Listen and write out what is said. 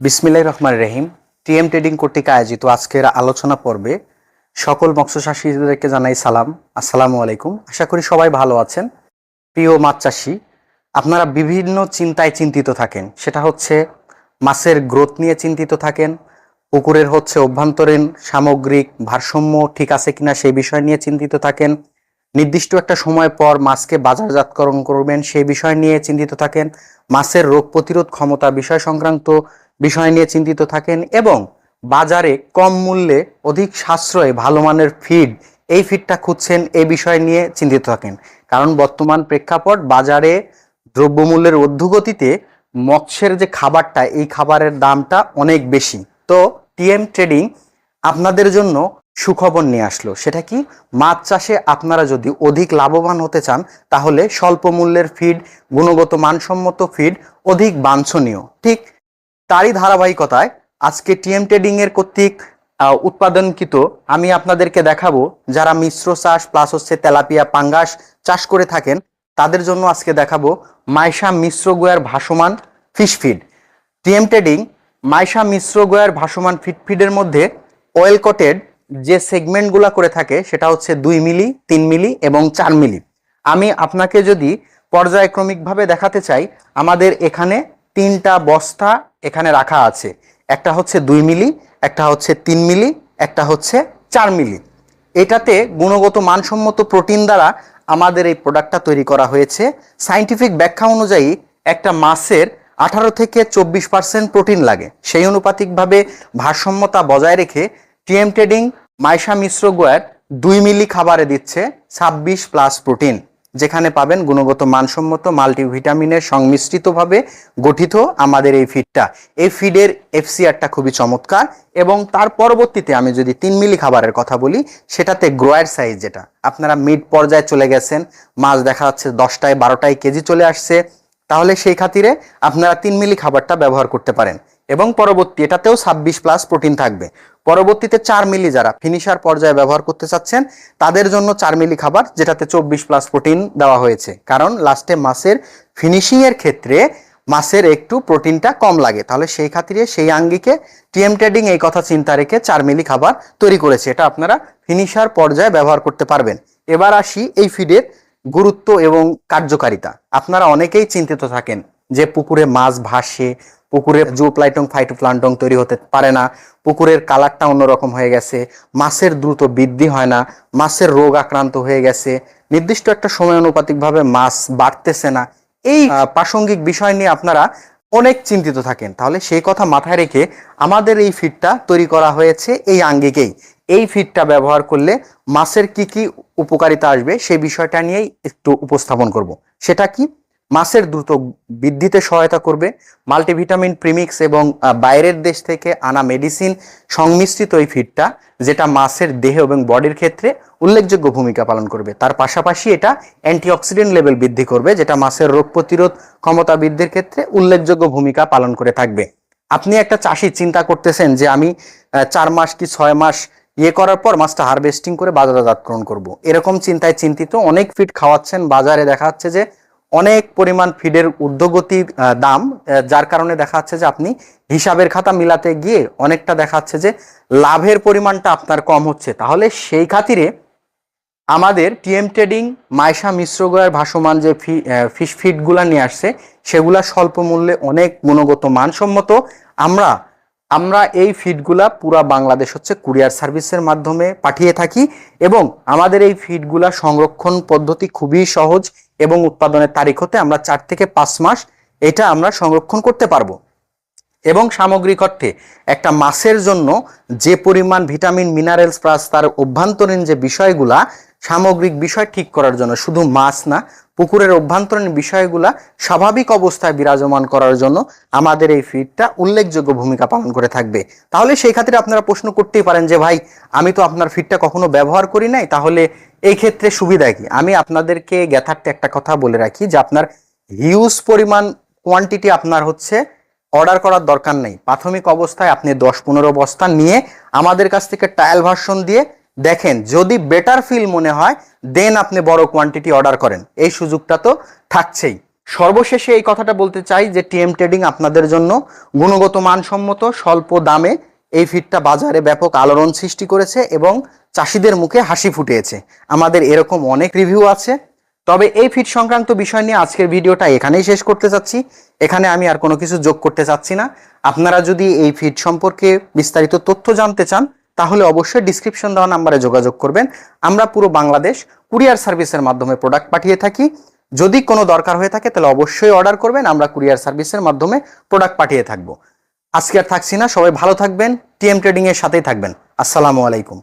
বিসমিল্লাহ রহমান রহিম। TM trading কর্তৃক আয়োজিত আজকের আলোচনা পর্বে সকল মৎস্যচাষীদেরকে জানাই সালাম। আসসালামু আলাইকুম। আশা করি সবাই ভালো আছেন। প্রিয় মাছ চাষি, আপনারা বিভিন্ন চিন্তায় চিন্তিত থাকেন। সেটা হচ্ছে মাছের গ্রোথ নিয়ে চিন্তিত থাকেন। পুকুরের হচ্ছে অভ্যন্তরীণ সামগ্রিক ভারসাম্য ঠিক আছে কিনা সেই বিষয় নিয়ে চিন্তিত থাকেন। নির্দিষ্ট একটা সময় পর মাছকে বাজারজাতকরণ করবেন সেই বিষয় নিয়ে চিন্তিত থাকেন। মাছের রোগ প্রতিরোধ ক্ষমতা বিষয় সংক্রান্ত বিষয় নিয়ে চিন্তিত থাকেন এবং বাজারে কম মূল্যে অধিক সাশ্রয়ে ভালো মানের ফিড এই ফিডটা খুঁজছেন এই বিষয় নিয়ে চিন্তিত থাকেন। কারণ বর্তমান প্রেক্ষাপট বাজারে দ্রব্যমূল্যের ঊর্ধ্বগতিতে মৎস্যের যে খাবারটা, এই খাবারের দামটা অনেক বেশি। তো টিএম ট্রেডিং আপনাদের জন্য সুখবর নিয়ে আসলো। সেটা কি? মাছ চাষে আপনারা যদি অধিক লাভবান হতে চান, তাহলে স্বল্প মূল্যের ফিড গুণগত মানসম্মত ফিড অধিক বাঞ্ছনীয়। ঠিক তারই ধারাবাহিকতায় আজকে টিএম ট্রেডিং এর কর্তৃক উৎপাদনকৃত আমি আপনাদেরকে দেখাবো যারা মিশ্র চাষ প্লাস হচ্ছে তেলাপিয়া, পাঙ্গাস চাষ করে থাকেন, তাদের জন্য আজকে দেখাবো মাইশা মিশ্র গোয়ার ভাসমান fish feed TM trading Maisha মিশ্র গোয়ার ভাসমান ফিড ফিডের মধ্যে অয়েল কোটেড যে সেগমেন্টগুলো করে থাকে, সেটা হচ্ছে দুই মিলি, তিন মিলি এবং চার মিলি। আমি আপনাকে যদি পর্যায়ক্রমিকভাবে দেখাতে চাই, আমাদের এখানে তিনটা বস্তা এখানে রাখা আছে। একটা হচ্ছে দুই মিলি, একটা হচ্ছে তিন মিলি, একটা হচ্ছে চার মিলি। এটাতে গুণগত মানসম্মত প্রোটিন দ্বারা আমাদের এই প্রোডাক্টটা তৈরি করা হয়েছে। সাইন্টিফিক ব্যাখ্যা অনুযায়ী একটা মাছের আঠারো থেকে চব্বিশ পার্সেন্ট প্রোটিন লাগে। সেই অনুপাতিকভাবে ভারসাম্যতা বজায় রেখে টিএম ট্রেডিং মাইশা মিশ্র গোয়ার দুই মিলি খাবারে দিচ্ছে ছাব্বিশ প্লাস প্রোটিন। যেখানে পাবেন গুণগত মানসম্মত, মাল্টিভিটামিনের সংমিশ্রিতভাবে গঠিত আমাদের এই ফিডটা এই ফিডের এফসিআরটা খুবই চমৎকার এবং তার পরবর্তীতে আমি যদি তিন মিলি খাবারের কথা বলি, সেটাতে গ্রোয়ার সাইজ যেটা। আপনারা মিড পর্যায়ে চলে গেছেন, মাছ দেখা যাচ্ছে দশটায় বারোটায় কেজি চলে আসছে। তাহলে সেই খাতিরে আপনারা তিন মিলি খাবারটা ব্যবহার করতে পারেন। এবং পরবর্তী এটাতেও ছাব্বিশ প্লাস প্রোটিন থাকবে। পরবর্তীতে চার মিলি যারা ফিনিশার পর্যায়ে ব্যবহার করতে চাচ্ছেন, তাদের জন্য চার মিলি খাবার, যেটাতে চব্বিশ প্লাস প্রোটিন দেওয়া হয়েছে। কারণ লাস্টে মাছের ফিনিশিং এর ক্ষেত্রে মাছের একটু প্রোটিনটা কম লাগে। তাহলে সেই খাতিরে সেই আঙ্গিকে টিএম ট্রেডিং এই কথা চিন্তা রেখে চার মিলি খাবার তৈরি করেছে। এটা আপনারা ফিনিশার পর্যায়ে ব্যবহার করতে পারবেন। এবার আসি এই ফিডের গুরুত্ব এবং কার্যকারিতা। আপনারা অনেকেই চিন্তিত থাকেন যে পুকুরে মাছ ভাসে পুকুরে জুপ্লাইটং ফাইটোপ্লান্টং তৈরি হতে পারে না। পুকুরের কালারটা অন্যরকম হয়ে গেছে। মাছের দ্রুত বৃদ্ধি হয় না। মাছের রোগ আক্রান্ত হয়ে গেছে। নির্দিষ্ট একটা সময় অনুপাতিকভাবে মাছ বাড়তেছে না। এই প্রাসঙ্গিক বিষয় নিয়ে আপনারা অনেক চিন্তিত থাকেন। তাহলে সেই কথা মাথায় রেখে আমাদের এই ফিডটা তৈরি করা হয়েছে এই আঙ্গিকেই। এই ফিডটা ব্যবহার করলে মাছের কি কি উপকারিতা আসবে সেই বিষয়টা নিয়েই একটু উপস্থাপন করব। সেটা কি? মাছের দ্রুত বৃদ্ধিতে সহায়তা করবে। মাল্টিভিটামিন, প্রিমিক্স এবং বাইরের দেশ থেকে আনা মেডিসিন সংমিশ্রিত এই ফিডটা, যেটা মাছের দেহ এবং বডির ক্ষেত্রে উল্লেখযোগ্য ভূমিকা পালন করবে। তার পাশাপাশি এটা অ্যান্টিঅক্সিডেন্ট লেভেল বৃদ্ধি করবে, যেটা মাছের রোগ প্রতিরোধ ক্ষমতা বৃদ্ধির ক্ষেত্রে উল্লেখযোগ্য ভূমিকা পালন করে থাকবে। আপনি একটা চাষি, চিন্তা করতেছেন যে আমি চার মাস কি ছয় মাস ইয়ে করার পর মাছটা হারভেস্টিং করে বাজারজাতকরণ করব। এরকম চিন্তায় চিন্তিত অনেক ফিড খাওয়াচ্ছেন, বাজারে দেখা যাচ্ছে যে অনেক পরিমাণ ফিডের ঊর্ধ্বগতি দাম যার কারণে দেখা যাচ্ছে যে আপনি হিসাবের খাতা মিলাতে গিয়ে অনেকটা দেখা যাচ্ছে যে লাভের পরিমাণটা আপনার কম হচ্ছে। তাহলে সেই খাতিরে আমাদের টিএম ট্রেডিং মাইশা মিশ্র গোয়ার ভাসমান যে ফি ফিশ ফিডগুলা নিয়ে আসছে, সেগুলা স্বল্প মূল্যে অনেক গুণগত মানসম্মত। আমরা আমরা এই ফিডগুলা পুরা বাংলাদেশ হচ্ছে কুরিয়ার সার্ভিসের মাধ্যমে পাঠিয়ে থাকি এবং আমাদের এই ফিডগুলা সংরক্ষণ পদ্ধতি খুবই সহজ এবং উৎপাদনের তারিখ হতে আমরা চার থেকে পাঁচ মাস এটা আমরা সংরক্ষণ করতে পারব। এবং সামগ্রিক অর্থে একটা মাছের জন্য যে পরিমাণ ভিটামিন মিনারেলস প্লাস তার অভ্যন্তরীণ যে বিষয়গুলা, সামগ্রিক বিষয় ঠিক করার জন্য শুধু মাছ না পুকুরের অভ্যন্তরীণ বিষয়গুলা স্বাভাবিক অবস্থায় বিরাজমান করার জন্য আমাদের এই ফিডটা উল্লেখযোগ্য ভূমিকা পালন করে থাকবে। তাহলে সেই খাতিরে আপনারা প্রশ্ন করতেই পারেন যে, ভাই, আমি তো আপনার ফিডটা কখনো ব্যবহার করি নাই, তাহলে এই ক্ষেত্রে সুবিধা কি? আমি আপনাদেরকে গ্যাথার্থে একটা কথা বলে রাখি যে, আপনার হিউজ পরিমাণ কোয়ান্টিটি আপনার হচ্ছে অর্ডার করার দরকার নেই। প্রাথমিক অবস্থায় আপনি দশ পনেরো বস্তা নিয়ে আমাদের কাছ থেকে ট্রায়াল ভার্সন দিয়ে দেখেন, যদি বেটার ফিল মনে হয় দেন আপনি বড় কোয়ান্টিটি অর্ডার করেন। এই সুযোগটা তো থাকছেই। সর্বশেষে এই কথাটা বলতে চাই যে টিএম ট্রেডিং আপনাদের জন্য গুণগত মানসম্মত, স্বল্প দামে এই ফিডটা বাজারে ব্যাপক আলোড়ন সৃষ্টি করেছে এবং চাষিদের মুখে হাসি ফুটিয়েছে। আমাদের এরকম অনেক রিভিউ আছে। তবে এই ফিড সংক্রান্ত বিষয় নিয়ে আজকের ভিডিওটা এখানেই শেষ করতে চাচ্ছি। এখানে আমি আর কোনো কিছু যোগ করতে চাচ্ছি না। আপনারা যদি এই ফিড সম্পর্কে বিস্তারিত তথ্য জানতে চান তাহলে অবশ্যই ডিসক্রিপশন দেওয়া নাম্বারে যোগাযোগ করবেন। আমরা পুরো বাংলাদেশ কুরিয়ার সার্ভিসের মাধ্যমে প্রোডাক্ট পাঠিয়ে থাকি। যদি কোনো দরকার হয়ে থাকে তাহলে অবশ্যই অর্ডার করবেন, আমরা কুরিয়ার সার্ভিসের মাধ্যমে প্রোডাক্ট পাঠিয়ে থাকব। আজকে আর থাকছি না, সবাই ভালো থাকবেন টিএম ট্রেডিংয়ের সাথেই থাকবেন। আসসালামু আলাইকুম।